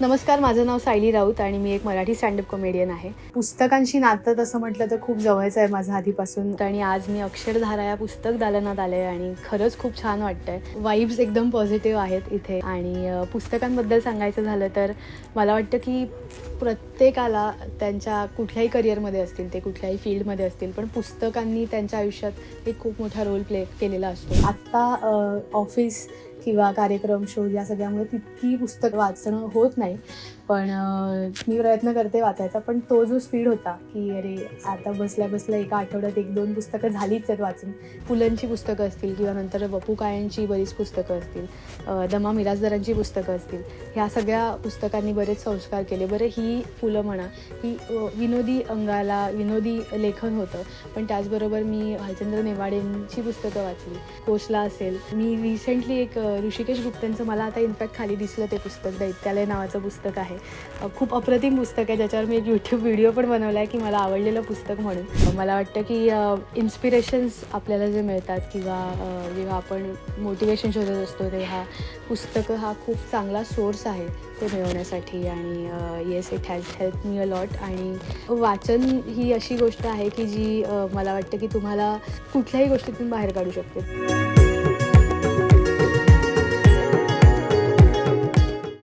नमस्कार माझं नाव सायली राऊत आणि मी एक मराठी स्टँडअप कॉमेडियन आहे. पुस्तकांशी नातं तसं म्हटलं तर खूप जवळचं आहे माझं आधीपासून. आणि आज मी अक्षरधारा या पुस्तक दालनात आले आणि खरंच खूप छान वाटतंय. वाईब्स एकदम पॉझिटिव्ह आहेत इथे. आणि पुस्तकांबद्दल सांगायचं झालं तर मला वाटतं की प्रत्येकाला त्यांच्या कुठल्याही करिअरमध्ये असतील ते कुठल्याही फील्डमध्ये असतील पण पुस्तकांनी त्यांच्या आयुष्यात एक खूप मोठा रोल प्ले केलेला असतो. आत्ता ऑफिस किंवा कार्यक्रम शो या सगळ्यामुळे तितकी पुस्तक वाचणं होत नाही. पण मी प्रयत्न करते वाचायचा. पण तो जो स्पीड होता की अरे आता बसल्या बसल्या एका आठवड्यात एक दोन पुस्तकं झालीच आहेत वाचून. पुलंची पुस्तकं असतील किंवा नंतर वपू कायांची बरीच पुस्तकं असतील दमा मिराजदारांची पुस्तकं असतील. ह्या सगळ्या पुस्तकांनी बरेच संस्कार केले. बरं ही फुलं म्हणा ही विनोदी अंगाला विनोदी लेखन होतं. पण त्याचबरोबर मी भालचंद्र नेवाडेंची पुस्तकं वाचली. कोसला असेल. मी रिसेंटली एक ऋषिकेश गुप्तेंचं मला आता इनफॅक्ट खाली दिसलं ते पुस्तक दैत्यालय नावाचं पुस्तक आहे. खूप अप्रतिम पुस्तक आहे ज्याच्यावर मी एक यूट्यूब व्हिडिओ पण बनवला आहे की मला आवडलेलं पुस्तक म्हणून. मला वाटतं की इन्स्पिरेशन्स आपल्याला जे मिळतात किंवा जेव्हा आपण मोटिवेशन शोधत असतो तेव्हा पुस्तकं हा खूप चांगला सोर्स आहे ते मिळवण्यासाठी. आणि yes it has help me a lot आणि वाचन ही अशी गोष्ट आहे की जी मला वाटतं की तुम्हाला कुठल्याही गोष्टीतून बाहेर काढू शकते.